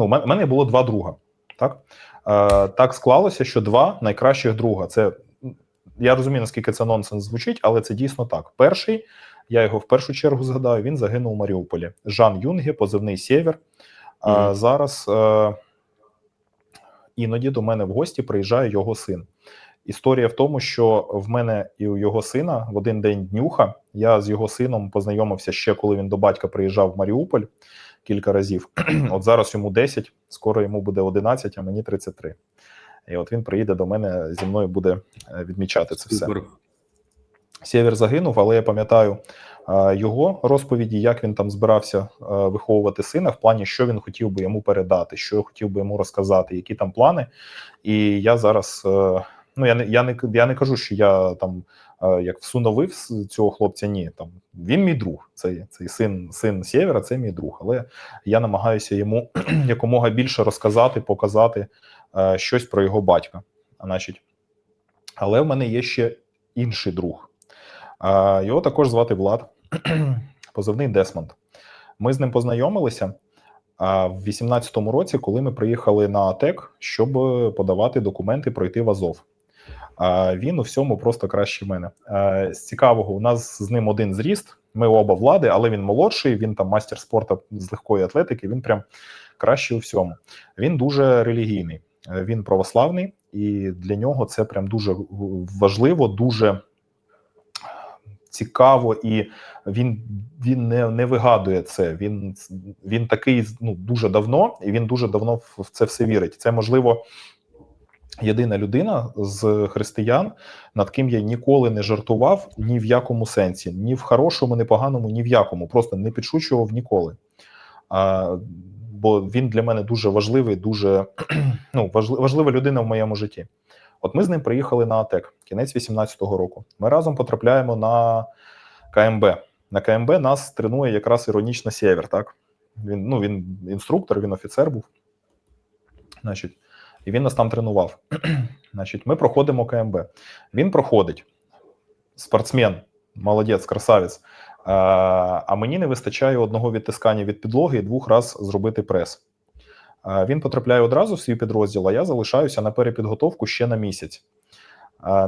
Ну, у мене було два друга. Так, е, так склалося, що два найкращих друга. Це я розумію, наскільки це нонсенс звучить, але це дійсно так. Перший, я його в першу чергу згадаю, він загинув у Маріуполі. Жан Юнге, позивний Сєвєр. А Мгм. зараз е, іноді до мене в гості приїжджає його син. Історія в тому, що в мене і у його сина в один день днюха. Я з його сином познайомився ще коли він до батька приїжджав в Маріуполь кілька разів. От зараз йому 10, скоро йому буде 11, а мені 33. І от він приїде до мене зі мною буде е, відмічати це все. Сєвєр загинув, але я пам'ятаю е, його розповіді, як він там збирався е, виховувати сина, в плані, що він хотів би йому передати, що хотів би йому розказати, які там плани. І я зараз, ну я не я не я не кажу, що я там як всуновив цього хлопця. Ні, там він мій друг. Цей цей син, син Сєвєра, це мій друг. Але я намагаюся йому якомога більше розказати, показати е, щось про його батька. Значить, але в мене є ще інший друг. Його також звати Влад, позивний Десмонд. Ми з ним познайомилися в 18-му році, коли ми приїхали на АТЕК, щоб подавати документи пройти в Азов. Він у всьому просто краще мене. З цікавого, у нас з ним один зріст. Ми оба влади, але він молодший. Він там мастер спорту з легкої атлетики. Він прям кращий у всьому. Він дуже релігійний. Е, Він православний, і для нього це прям дуже важливо, дуже цікаво, і він він не, не вигадує це. Він він такий ну дуже давно, і він дуже давно в це все вірить. Це можливо єдина людина з християн, над ким я ніколи не жартував ні в якому сенсі, ні в хорошому, ні поганому, ні в якому. Просто не підшучував ніколи. А, бо він для мене дуже важливий, дуже ну, важлива людина в моєму житті. От ми з ним приїхали на АТЕК, кінець 18-го року. Ми разом потрапляємо на КМБ. На КМБ нас тренує якраз іронічно Сєвєр, так? Він, ну, він інструктор, він офіцер був. Значить, і він нас там тренував. Значить, ми проходимо КМБ. Він проходить. Спортсмен, молодець, красавець. А, мені не вистачає одного відтискання від підлоги і двох раз зробити прес. Він потрапляє одразу в свій підрозділ, а я залишаюся на перепідготовку ще на місяць.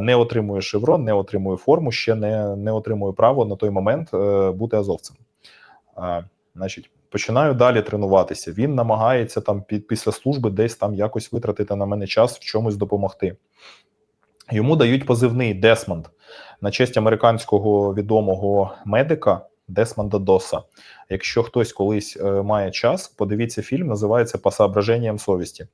Не отримую шеврон, не отримую форму, ще не, не отримую право на той момент е, бути азовцем. Значить, починаю далі тренуватися. Він намагається там пі- після служби десь там якось витратити на мене час в чомусь допомогти. Йому дають позивний Десмонд на честь американського відомого медика Десмонда Доса. Якщо хтось колись е, має час, подивіться фільм, називається По соображенням совісті.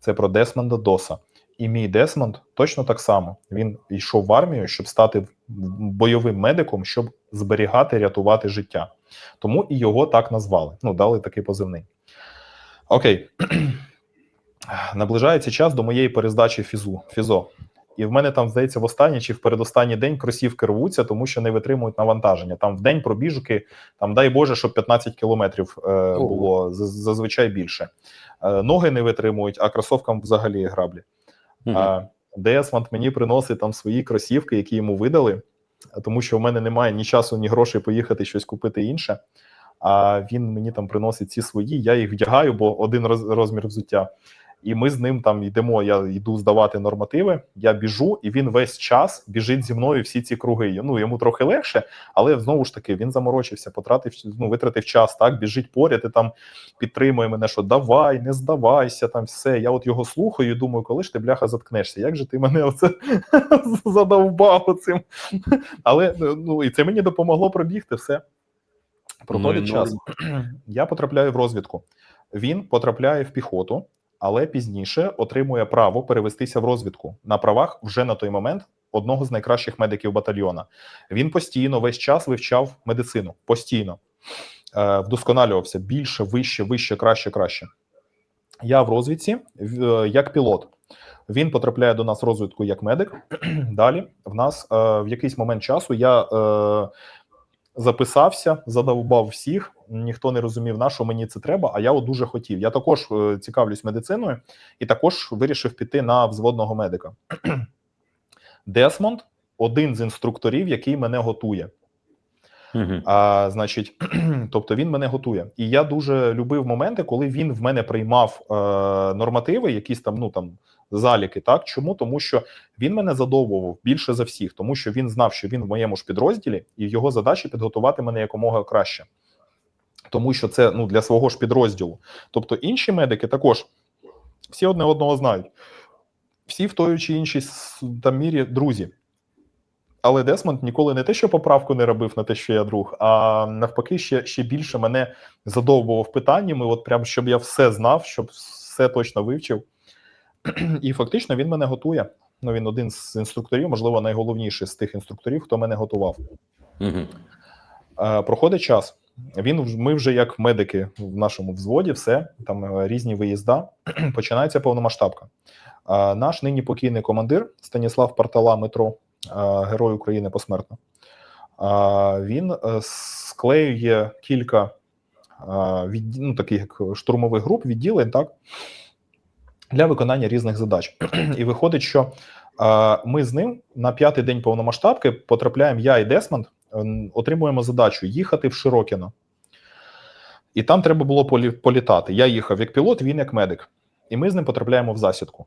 Це про Десмонда Доса. І мій Десмонд точно так само. Він йшов в армію, щоб стати бойовим медиком, щоб зберігати, рятувати життя. Тому і його так назвали. Ну, дали такий позивний. Окей. Наближається час до моєї перездачі фізу, фізо. І в мене там, здається, в останній чи в передостанній день кросівки рвуться, тому що не витримують навантаження. Там в день пробіжки, там дай Боже, щоб 15 кілометрів е, було зазвичай більше. Е, ноги не витримують, а кросовкам взагалі граблі. Мгм. А Десмонд мені приносить там свої кросівки, які йому видали, тому що в мене немає ні часу, ні грошей поїхати щось купити інше. А він мені там приносить ці свої, я їх вдягаю, бо один роз- розмір взуття. І ми з ним там йдемо. Я йду здавати нормативи. Я біжу, і він весь час біжить зі мною всі ці круги. Ну йому трохи легше, але знову ж таки він заморочився, потратив ну, витратив час. Так біжить поряд і там підтримує мене, що давай, не здавайся, там все. Я от його слухаю і думаю, коли ж ти бляха заткнешся? Як же ти мене оце задовбав цим? Але ну і це мені допомогло пробігти все. Проходить Ну, і час. Я потрапляю в розвідку. Він потрапляє в піхоту, але пізніше отримує право перевестися в розвідку на правах вже на той момент одного з найкращих медиків батальйона. Він постійно весь час вивчав медицину. Постійно е, вдосконалювався більше, вище, вище, краще, краще. Я в розвідці е, як пілот. Він потрапляє до нас в розвідку як медик. Далі в нас е, в якийсь момент часу я е, записався, задовбав всіх. Ніхто не розумів, на що мені це треба. А я от дуже хотів. Я також е, цікавлюсь медициною і також вирішив піти на взводного медика. Десмонд один з інструкторів, який мене готує. Угу. А, значить, тобто він мене готує. І я дуже любив моменти, коли він в мене приймав е, нормативи, якісь там, ну там заліки. Так чому? Тому що він мене задовбував більше за всіх, тому що він знав, що він в моєму ж підрозділі, і його задача підготувати мене якомога краще. Тому що це ну для свого ж підрозділу. Тобто інші медики також всі одне одного знають, всі в той чи іншій там мірі друзі. Але Десмонд ніколи не те, що поправку не робив на те, що я друг, а навпаки, ще, ще більше мене задовбував питаннями, от прям щоб я все знав, щоб все точно вивчив. І фактично він мене готує. Ну, він один з інструкторів, можливо, найголовніший з тих інструкторів, хто мене готував. Угу. Проходить час. Він ми вже як медики в нашому взводі, все там е, різні виїзда. Починається повномасштабка. Е, наш нині покійний командир Станіслав Партала метро, герой України посмертно. він склеює кілька від, ну, таких штурмових груп, відділень, так для виконання різних задач. І виходить, що е, ми з ним на п'ятий день повномасштабки потрапляємо я і Десмонд, ем, отримуємо задачу їхати в Широкіно. І там треба було полі- політати. Я їхав як пілот, він як медик. І ми з ним потрапляємо в засідку.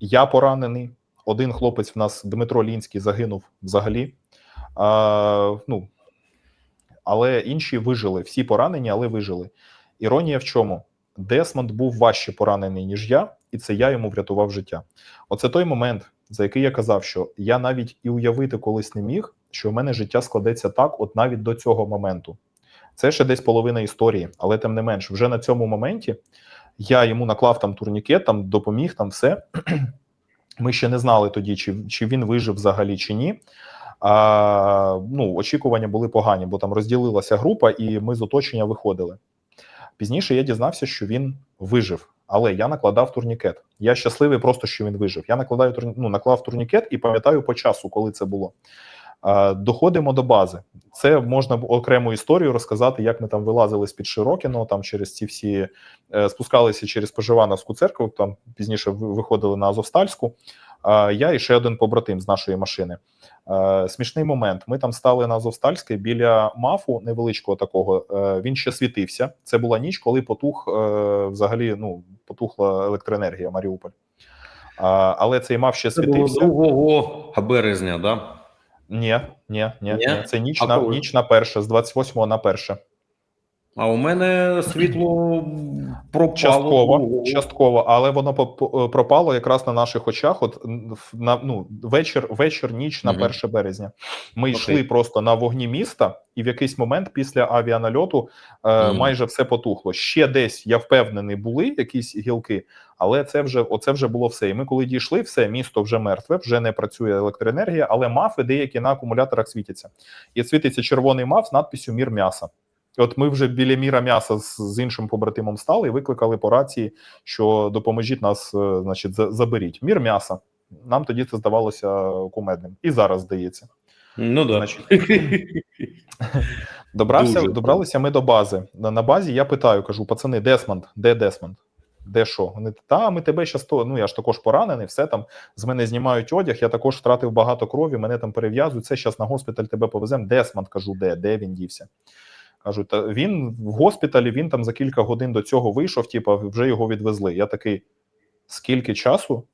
Я поранений. Один хлопець в нас, Дмитро Лінський, загинув взагалі. А, ну, але інші вижили. Всі поранені, але вижили. Іронія в чому? Десмонд був важче поранений, ніж я, і це я йому врятував життя. Оце той момент, за який я казав, що я навіть і уявити колись не міг, що в мене життя складеться так, от навіть до цього моменту. Це ще десь половина історії, але тим не менш, вже на цьому моменті я йому наклав там турнікет, там допоміг, там все. Ми ще не знали тоді, чи, чи він вижив взагалі чи ні. А, ну, очікування були погані, бо там розділилася група, і ми з оточення виходили. Пізніше я дізнався, що він вижив, але я накладав турнікет. Я щасливий просто, що він вижив. Я накладаю турні... ну, наклав турнікет і пам'ятаю по часу, коли це було. Доходимо до бази. Це можна окрему історію розказати, як ми там вилазили з під Широкіно, там через ці всі е, спускалися через Поживановську церкву. Там пізніше виходили на Азовстальську. А, я і ще один побратим з нашої машини. Е, смішний момент. Ми там стали на Азовстальській біля мафу невеличкого такого. Е, він ще світився. Це була ніч, коли потух е, взагалі ну потухла електроенергія Маріуполь. Але цей маф ще Це було світився. 2 березня, да? Ні, ні, ні, Ні? ні. Це ніч А на коли? ніч на перше, з 28 на перше. А у мене світло пропало. Частково, частково, але воно пропало якраз на наших очах. От на ну вечір, вечір, ніч на Мгм. 1 березня. Ми Окей. йшли просто на вогні міста, і в якийсь момент після авіанальоту е, Мгм. майже все потухло. Ще десь я впевнений, були якісь гілки, але це вже оце вже було все. І ми, коли дійшли, все місто вже мертве, вже не працює електроенергія, але мафи деякі на акумуляторах світяться. І світиться червоний маф з надписю Мір м'яса. От ми вже біля міра м'яса з, з іншим побратимом стали і викликали по рації, що допоможіть нас, е, значить, заберіть. Мір м'яса. Нам тоді це здавалося кумедним. І зараз здається. Ну да. Значить, Добрався, Дуже. добралися ми до бази. На, на базі я питаю, кажу: пацани, Десмонд, де Десмонд? Де що? Вони та ми тебе щас то. Ну я ж також поранений, все там з мене знімають одяг. Я також втратив багато крові. Мене там перев'язують. Це зараз на госпіталь тебе повеземо. Десмонд кажу, де? Де він дівся? Кажуть, та він в госпіталі. Він там за кілька годин до цього вийшов. Типа, вже його відвезли. Я такий, скільки часу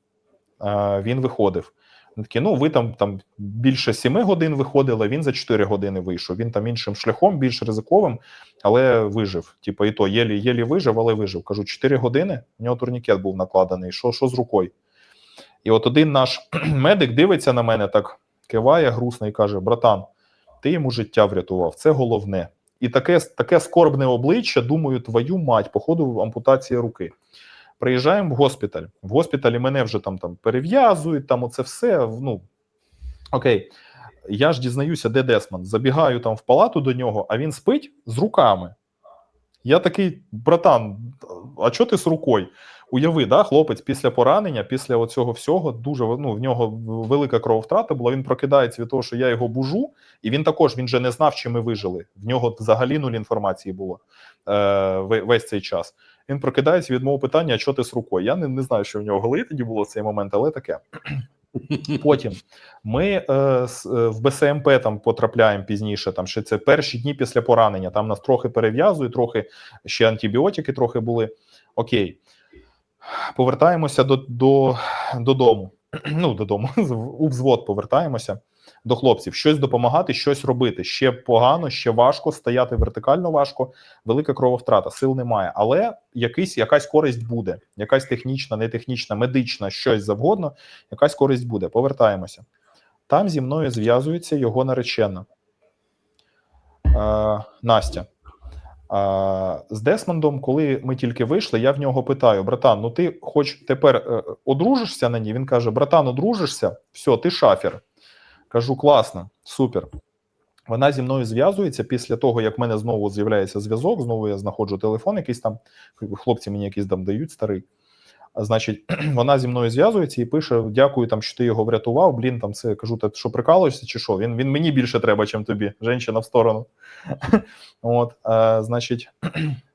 а, він виходив? Такі, ну ви там там більше сіми годин виходили, він за 4 години вийшов. Він там іншим шляхом, більш ризиковим, але вижив. Типу, і то єлі, єлі вижив, але вижив. Кажу, 4 години. У нього турнікет був накладений. Що, що з рукою? І от один наш медик дивиться на мене, так киває грустно і каже: Братан, ти йому життя врятував, це головне. І таке, таке скорбне обличчя, думаю, твою мать, походу, ампутація руки. Приїжджаємо в госпіталь. В госпіталі мене вже там, там перев'язують, там оце все. Ну окей. Я ж дізнаюся, де Десмонд. Забігаю там в палату до нього, а він спить з руками. Я такий, братан, а що ти з рукою? Уяви, да, хлопець після поранення, після оцього всього, дуже ну, в нього велика крововтрата була. Він прокидається від того, що я його бужу, і він також він же не знав, чи ми вижили. В нього взагалі нуль інформації було е, весь цей час. Він прокидається від мого питання, а що ти з рукою? Я не, не знаю, що в нього голові тоді було в цей момент, але таке. Потім ми е, е, в БСМП там потрапляємо пізніше. Там ще це перші дні після поранення. Там нас трохи перев'язують, трохи ще антибіотики трохи були. Окей, повертаємося до, до, додому. Ну, додому, у взвод повертаємося до хлопців. Щось допомагати, щось робити. Ще погано, ще важко, стояти вертикально важко, велика крововтрата, сил немає. Але якийсь, якась користь буде, якась технічна, не технічна, медична, щось завгодно, якась користь буде. Повертаємося. Там зі мною зв'язується його наречена е, Настя. Е, з Десмондом, коли ми тільки вийшли, я в нього питаю: братан, ну ти хоч тепер е, одружишся на ній? Він каже: Братан, одружишся? Все, ти шафер. Кажу, класно, супер. Вона зі мною зв'язується після того, як в мене знову з'являється зв'язок. Знову я знаходжу телефон, якийсь там хлопці мені якийсь там дають старий. Значить, вона зі мною зв'язується і пише: Дякую, там, що ти його врятував. Блін, там це кажу, ти що прикалуєшся, чи що? Він він мені більше треба, ніж тобі. Женщина в сторону. От, е, значить,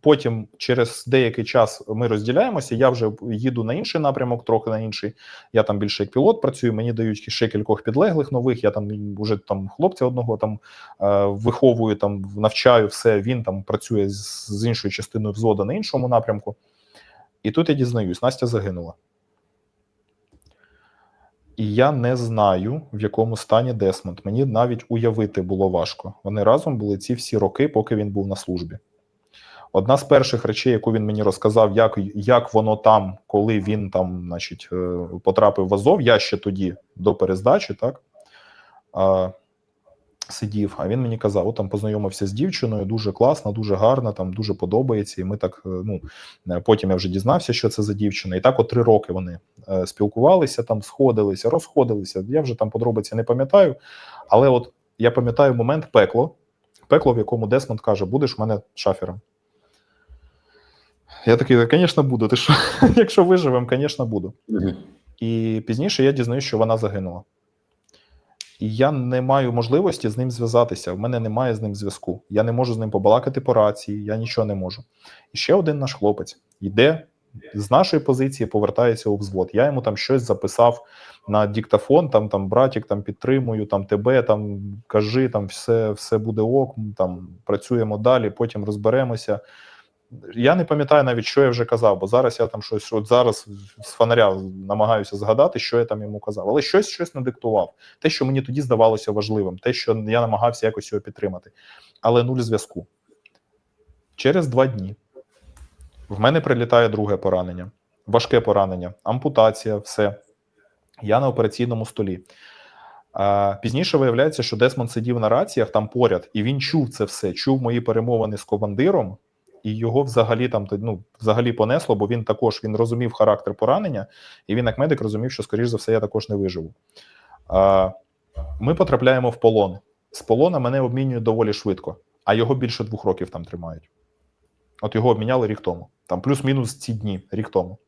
потім через деякий час ми розділяємося. Я вже їду на інший напрямок, трохи на інший. Я там більше як пілот працюю. Мені дають ще кількох підлеглих нових. Я там вже там хлопця одного там е, виховую, там навчаю все. Він там працює з, іншою частиною взводу на іншому напрямку. І тут я дізнаюсь, Настя загинула. І я не знаю, в якому стані Десмонд. Мені навіть уявити було важко. Вони разом були ці всі роки, поки він був на службі. Одна з перших речей, яку він мені розказав, як, як воно там, коли він там, значить, е, потрапив в Азов, я ще тоді до перездачі, так а, сидів. А він мені казав: от там познайомився з дівчиною, дуже класна, дуже гарна, там дуже подобається. І ми так, е, ну е, потім я вже дізнався, що це за дівчина. І так, от три роки вони спілкувалися, там сходилися, розходилися. Я вже там подробиці не пам'ятаю. Але от я пам'ятаю момент пекло, пекло, в якому Десмонд каже: будеш у мене шафером. Я такий, звісно, буду. Ти що? Якщо виживемо, звісно, буду. І пізніше я дізнаюся, що вона загинула. І я не маю можливості з ним зв'язатися. В мене немає з ним зв'язку. Я не можу з ним побалакати по рації, я нічого не можу. І ще один наш хлопець йде з нашої позиції, повертається у взвод. Я йому там щось записав на диктофон, там там братік, там підтримую, там тебе, там кажи, там все, все буде ок, там працюємо далі, потім розберемося. Я не пам'ятаю навіть, що я вже казав, бо зараз я там щось от зараз з фонаря намагаюся згадати, що я там йому казав. Але щось щось надиктував. Те, що мені тоді здавалося важливим, те, що я намагався якось його підтримати. Але нуль зв'язку. Через два дні в мене прилітає друге поранення, важке поранення, ампутація, все. Я на операційному столі. Пізніше виявляється, що Десмонд сидів на раціях там поряд, і він чув це все, чув мої перемовини з командиром, і його взагалі там ну, взагалі понесло, бо він також він розумів характер поранення, і він, як медик, розумів, що, скоріш за все, я також не виживу. А, ми потрапляємо в полон. З полона мене обмінюють доволі швидко, а його більше двох років там тримають. От його обміняли рік тому. Там плюс-мінус ці дні, рік тому.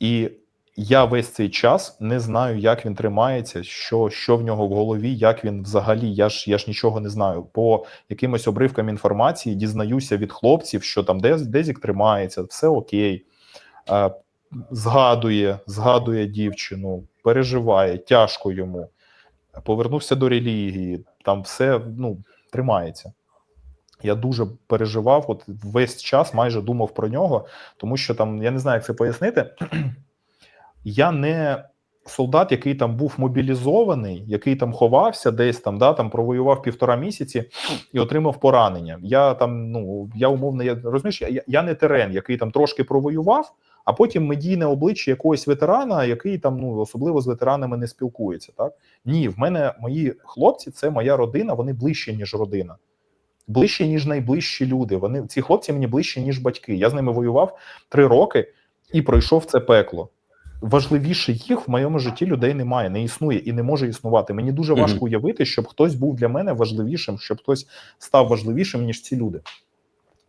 І я весь цей час не знаю, як він тримається, що, що в нього в голові, як він взагалі. Я ж я ж нічого не знаю. По якимось обривкам інформації дізнаюся від хлопців, що там Дез, Дезік тримається, все окей. Е, згадує, згадує дівчину, переживає, тяжко йому. Повернувся до релігії, там все ну, тримається. Я дуже переживав, от весь час майже думав про нього, тому що там я не знаю, як це пояснити. Я не солдат, який там був мобілізований, який там ховався, десь там, да, там провоював півтора місяці і отримав поранення. Я там, ну я умовно, я розумієш, я, я не терен, який там трошки провоював, а потім медійне обличчя якогось ветерана, який там ну особливо з ветеранами не спілкується. Так ні, в мене мої хлопці, це моя родина, вони ближче ніж родина. Ближче, ніж найближчі люди. Вони ці хлопці мені ближче, ніж батьки. Я з ними воював три роки і пройшов це пекло. Важливіше їх в моєму житті людей немає, не існує і не може існувати. Мені дуже важко уявити, щоб хтось був для мене важливішим, щоб хтось став важливішим, ніж ці люди.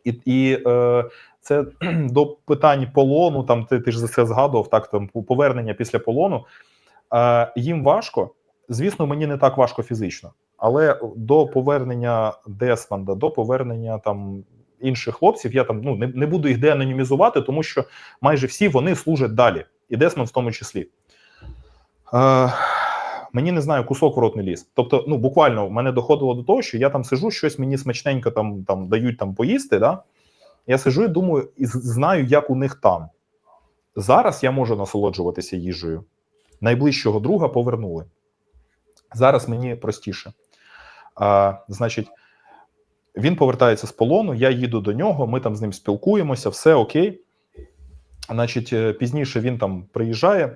І, і е, це до питань полону. Там ти, ти ж за це згадував, так там повернення після полону. Е, їм важко. Звісно, мені не так важко фізично, але до повернення Десмонда, до повернення там інших хлопців, я там ну не, не буду їх деанонімізувати, тому що майже всі вони служать далі. І Десмонд в тому числі. Е, мені не знаю, кусок в рот не ліз. Тобто, ну буквально в мене доходило до того, що я там сижу, щось мені смачненько там, там дають там поїсти. Да? Я сижу і думаю, і знаю, як у них там. Зараз я можу насолоджуватися їжею. Найближчого друга повернули. Зараз мені простіше. А, значить, він повертається з полону, я їду до нього, ми там з ним спілкуємося, все окей. Значить, е, пізніше він там приїжджає,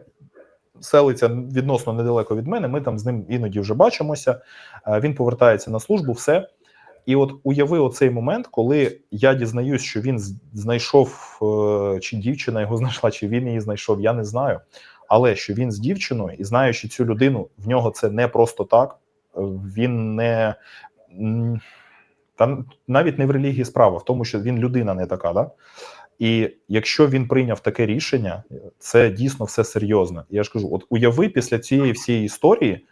селиться відносно недалеко від мене. Ми там з ним іноді вже бачимося. Е, Він повертається на службу, все. І от уяви оцей момент, коли я дізнаюсь, що він знайшов, е, чи дівчина його знайшла, чи він її знайшов, я не знаю. Але що він з дівчиною, і знаючи цю людину, в нього це не просто так. Він не там навіть не в релігії справа, в тому, що він людина не така, да? І якщо він прийняв таке рішення, це дійсно все серйозно. Я ж кажу: от уяви після цієї всієї історії,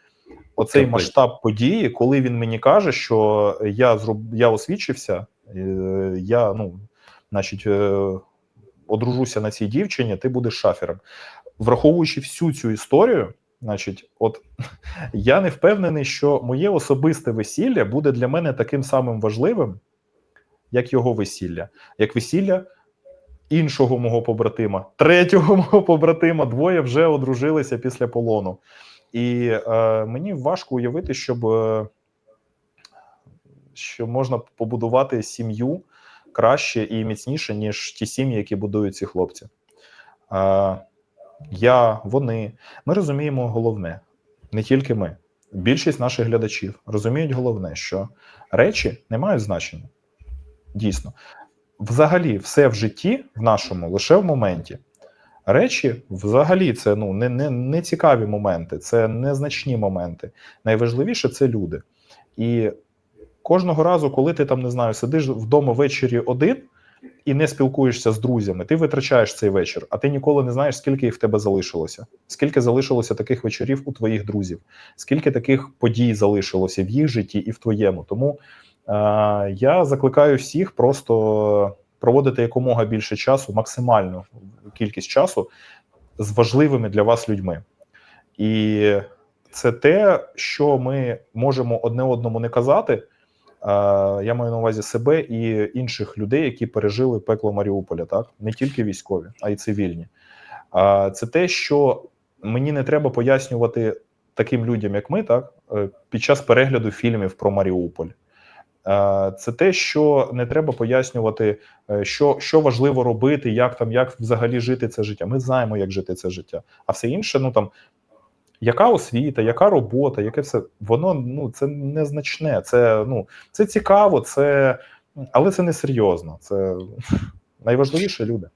оцей Капець. масштаб події, коли він мені каже, що я зроб... я освічився, е, я ну, значить, е, одружуся на цій дівчині, ти будеш шафером. Враховуючи всю цю історію, значить, от я не впевнений, що моє особисте весілля буде для мене таким самим важливим, як його весілля, як весілля іншого мого побратима, третього мого побратима. Двоє вже одружилися після полону. І е, мені важко уявити, щоб е, що можна побудувати сім'ю краще і міцніше, ніж ті сім'ї, які будують ці хлопці. Е, я, вони. Ми розуміємо головне, не тільки ми. Більшість наших глядачів розуміють головне, що речі не мають значення. Дійсно, взагалі, все в житті в нашому лише в моменті. Речі, взагалі, це ну не, не, не цікаві моменти, це незначні моменти. Найважливіше це люди. І кожного разу, коли ти там не знаю, сидиш вдома ввечері один і не спілкуєшся з друзями, ти витрачаєш цей вечір, а ти ніколи не знаєш, скільки їх в тебе залишилося, скільки залишилося таких вечорів у твоїх друзів, скільки таких подій залишилося в їх житті і в твоєму. Тому я закликаю всіх просто проводити якомога більше часу, максимальну кількість часу з важливими для вас людьми. І це те, що ми можемо одне одному не казати. Е, Я маю на увазі себе і інших людей, які пережили пекло Маріуполя, так не тільки військові, а й цивільні. Е, Це те, що мені не треба пояснювати таким людям, як ми, так е, під час перегляду фільмів про Маріуполь. Е, Це те, що не треба пояснювати, е, що, що важливо робити, як там, як взагалі жити це життя. Ми знаємо, як жити це життя. А все інше, ну там яка освіта, яка робота, яке все воно ну це незначне. Це ну це цікаво, це але це не серйозно. Це найважливіше люди.